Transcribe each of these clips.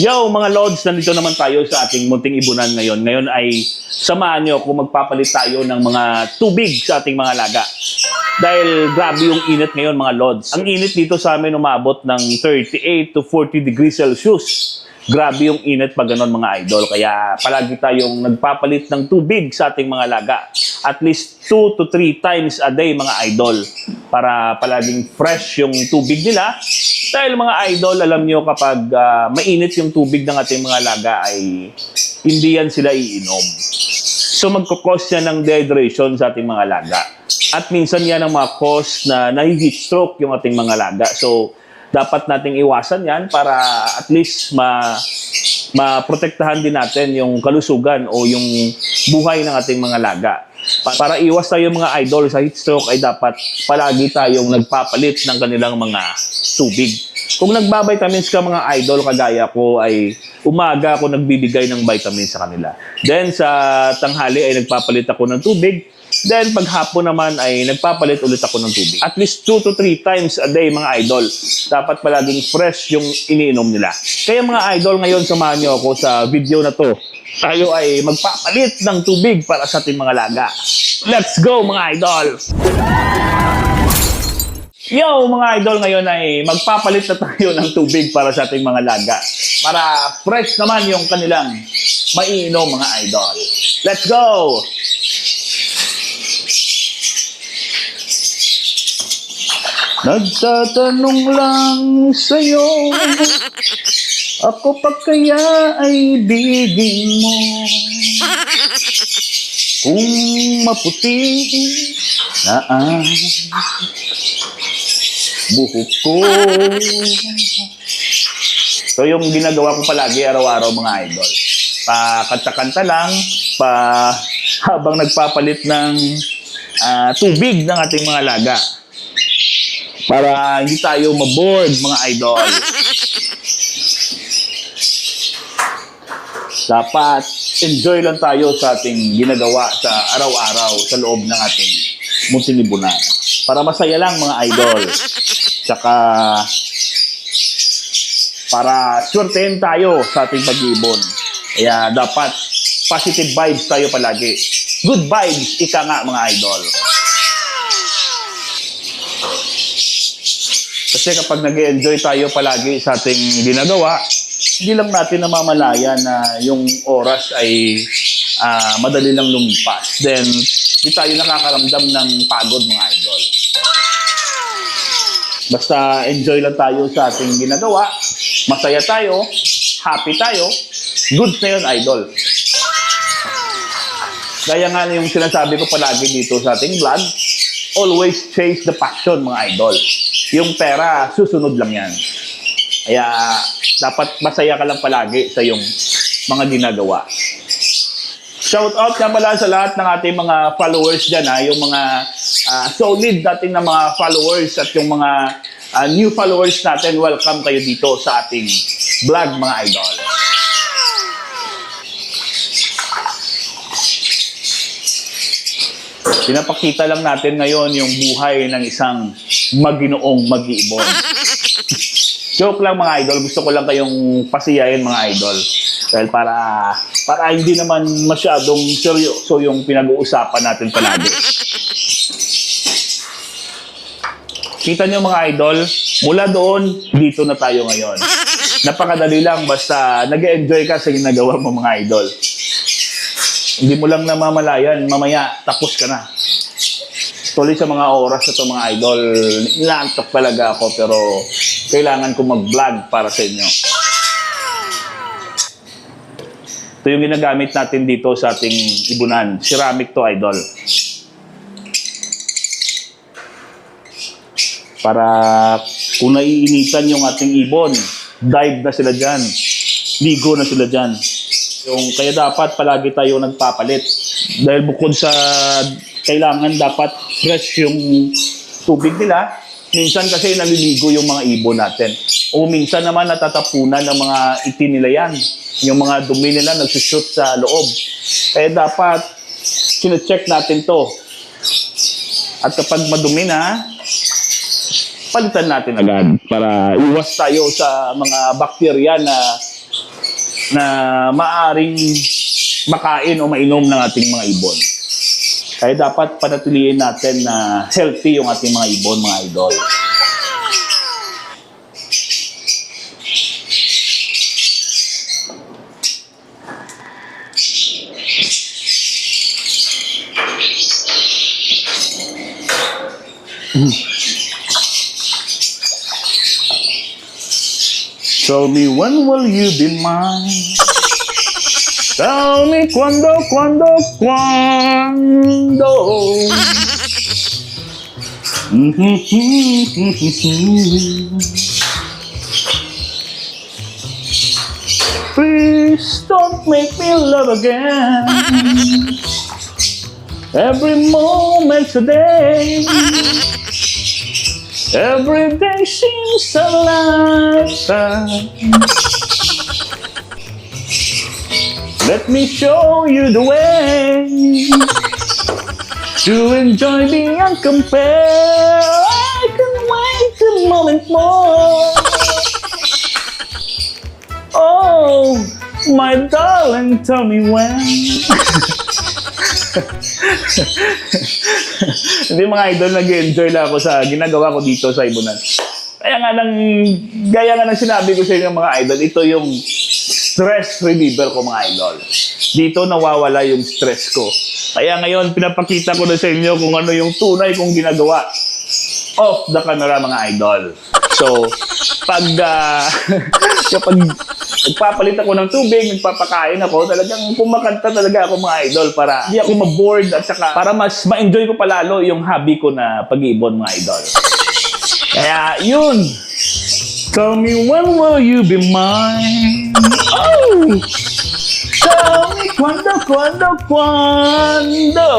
Yo, mga Lods, nandito naman tayo sa ating munting ibunan ngayon. Ngayon ay samahan nyo kung magpapalit tayo ng mga tubig sa ating mga laga. Dahil grabe yung init ngayon mga Lods. Ang init dito sa amin umabot ng 38 to 40 degrees Celsius. Grabe yung init pag ganun mga idol. Kaya palagi tayong nagpapalit ng tubig sa ating mga laga. At least 2 to 3 times a day mga idol. Para palaging fresh yung tubig nila. Dahil mga idol, alam nyo kapag ah, mainit yung tubig ng ating mga laga ay hindi yan sila iinom. So magkakos yan ng dehydration sa ating mga laga. At minsan yan ang mga cause na nahi-heat stroke yung ating mga laga. So dapat nating iwasan yan para at least ma maprotektahan din natin yung kalusugan o yung buhay ng ating mga laga. Pa- Para iwas tayo mga idol sa heat stroke ay dapat palagi tayong nagpapalit ng kanilang mga tubig. Kung nagbabitamins ka mga idol kagaya ko ay umaga ako nagbibigay ng vitamins sa kanila. Then sa tanghali ay nagpapalit ako ng tubig. Then paghapon naman ay nagpapalit ulit ako ng tubig. At least 2 to 3 times a day mga idol. Dapat palaging fresh yung iniinom nila. Kaya mga idol ngayon samahan niyo ako sa video na to. Tayo ay magpapalit ng tubig para sa ating mga laga. Let's go mga idol! Yo, mga idol, ngayon ay magpapalit na tayo ng tubig para sa ating mga laga. Para fresh naman yung kanilang maiinom, mga idol. Let's go! Nagtatanong lang sa'yo Ako pa kaya ay bigin mo Kung maputi na ang buhok ko. So yung ginagawa ko palagi araw-araw mga idol. Pa kanta-kanta lang, pa habang nagpapalit ng ah, tubig ng ating mga laga. Para hindi tayo maboard mga idol. Dapat enjoy lang tayo sa ating ginagawa sa araw-araw sa loob ng ating munting libunan. Para masaya lang mga idol. Tsaka para swertein tayo sa ating pag-iibon. Kaya dapat positive vibes tayo palagi. Good vibes, ika nga mga idol. Kasi kapag nag enjoy tayo palagi sa ating ginagawa, hindi lang natin namamalaya na yung oras ay ah, madali lang lumipas. Then, hindi tayo nakakaramdam ng pagod mga idol. Basta enjoy lang tayo sa ating ginagawa, masaya tayo, happy tayo, good na yun, idol. Gaya nga yung sinasabi ko palagi dito sa ating vlog, always chase the passion, mga idol. Yung pera, susunod lang yan. Kaya, dapat masaya ka lang palagi sa yung mga ginagawa. Shout out nga pala sa lahat ng ating mga followers dyan, ha? yung mga ah, solid nating na mga followers at yung mga ah, new followers natin, welcome kayo dito sa ating vlog mga idol. Pinapakita lang natin ngayon yung buhay ng isang maginoong mag-iibon. Joke lang mga idol, gusto ko lang kayong pasiyahin mga idol. Dahil para para hindi naman masyadong seryoso yung pinag-uusapan natin palagi. Kita nyo mga idol, mula doon, dito na tayo ngayon. Napakadali lang, basta nag enjoy ka sa ginagawa mo mga idol. Hindi mo lang namamalayan, mamaya tapos ka na. Tuloy sa mga oras na to mga idol, inaantok talaga ako pero kailangan ko mag-vlog para sa inyo. Ito yung ginagamit natin dito sa ating ibunan. Ceramic to idol. Para kung naiinitan yung ating ibon, dive na sila dyan. Ligo na sila dyan. Yung, kaya dapat palagi tayo nagpapalit. Dahil bukod sa kailangan dapat fresh yung tubig nila, minsan kasi naliligo yung mga ibon natin. O minsan naman natatapunan ng mga nila yan. Yung mga dumi nila nagsushoot sa loob. Kaya dapat sine-check natin to. At kapag madumi na, palitan natin agad para iwas tayo sa mga bakterya na na maaring makain o mainom ng ating mga ibon. Kaya dapat panatilihin natin na healthy yung ating mga ibon, mga idol. Tell me when will you be mine? Tell me cuando, cuando, cuando. Please don't make me love again. Every moment a day. Every day seems a lifetime. Let me show you the way to enjoy the uncompared. I can wait a moment more. Oh, my darling, tell me when. Hindi mga idol, nag-enjoy lang ako sa ginagawa ko dito sa Ibunan. Kaya nga nang, gaya nga ng sinabi ko sa inyo mga idol, ito yung stress reliever ko mga idol. Dito nawawala yung stress ko. Kaya ngayon, pinapakita ko na sa inyo kung ano yung tunay kong ginagawa off the camera mga idol. So, pag ah, kapag nagpapalit ako ng tubig, nagpapakain ako, talagang kumakanta talaga ako mga idol para hindi ako ma-bored at saka para mas ma-enjoy ko palalo yung hobby ko na pag-iibon mga idol. Kaya yun. Tell me when will you be mine? Oh! Tell me cuando, cuando, cuando.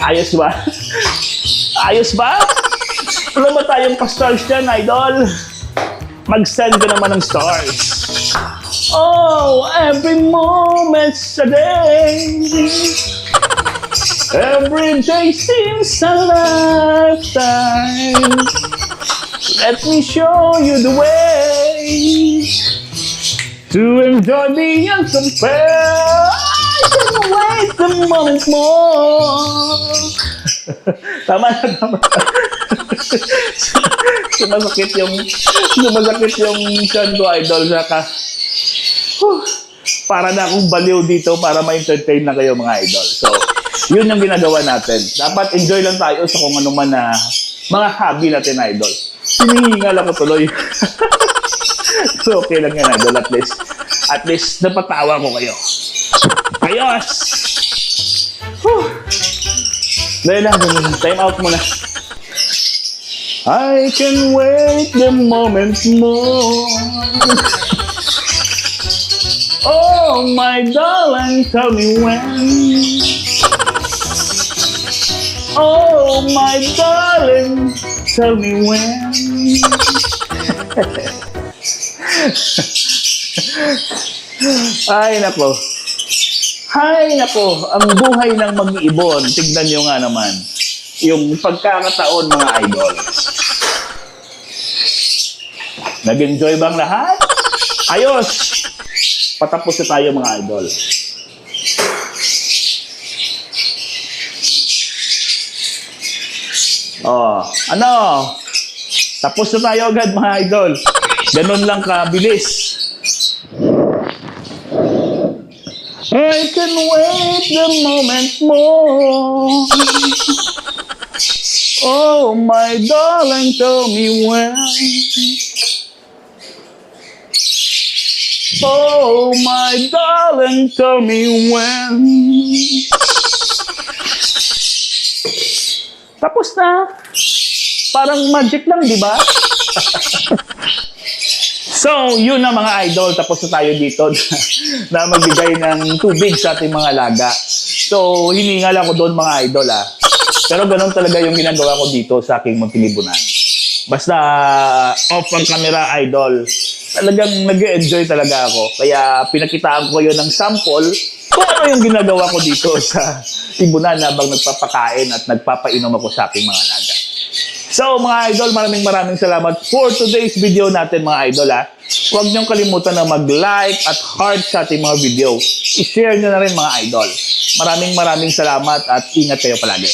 Ayos ba? Ayos ba? Wala ba tayong pa-stars dyan, idol? Mag-send ka naman ng stars. Oh, every moment's a day. Every day seems a lifetime. Let me show you the way to enjoy the uncompared. Wait a moment more. tama na, tama. sumasakit yung, sumasakit yung chan ko, idol. Saka, Whew. para na akong baliw dito para ma-entertain na kayo mga idol. So, yun yung ginagawa natin. Dapat enjoy lang tayo sa kung ano man na mga hobby natin, idol. Hinihingal ako tuloy. so, okay lang yan, idol. At least, at least napatawa ko kayo. Ayos! Whew. Dahil lang, dahil time out muna. I can wait the moment more. Oh, my darling, tell me when. Oh, my darling, tell me when. Ay, nako. Ay, nako. Ang buhay ng mag-iibon. Tignan nyo nga naman. Yung pagkakataon, mga idol. Nag-enjoy bang lahat? Ayos! Patapos na tayo mga idol. Oh, ano? Tapos na tayo agad mga idol. Ganun lang kabilis. I can wait the moment more. Oh, my darling, tell me when. Oh, my darling, tell me when. Tapos na. Parang magic lang, di ba? so, yun na mga idol. Tapos na tayo dito na, na magbigay ng tubig sa ating mga laga. So, hiningal ako doon mga idol ah. Pero ganun talaga yung ginagawa ko dito sa aking Montilibunan. Basta off ang camera idol, talagang nag enjoy talaga ako. Kaya pinakitaan ko yun ng sample kung ano yung ginagawa ko dito sa Tibunan habang nagpapakain at nagpapainom ako sa aking mga laga. So mga idol, maraming maraming salamat for today's video natin mga idol ha. Huwag niyong kalimutan na mag-like at heart sa ating mga video. I-share niyo na rin mga idol. Maraming maraming salamat at ingat kayo palagi.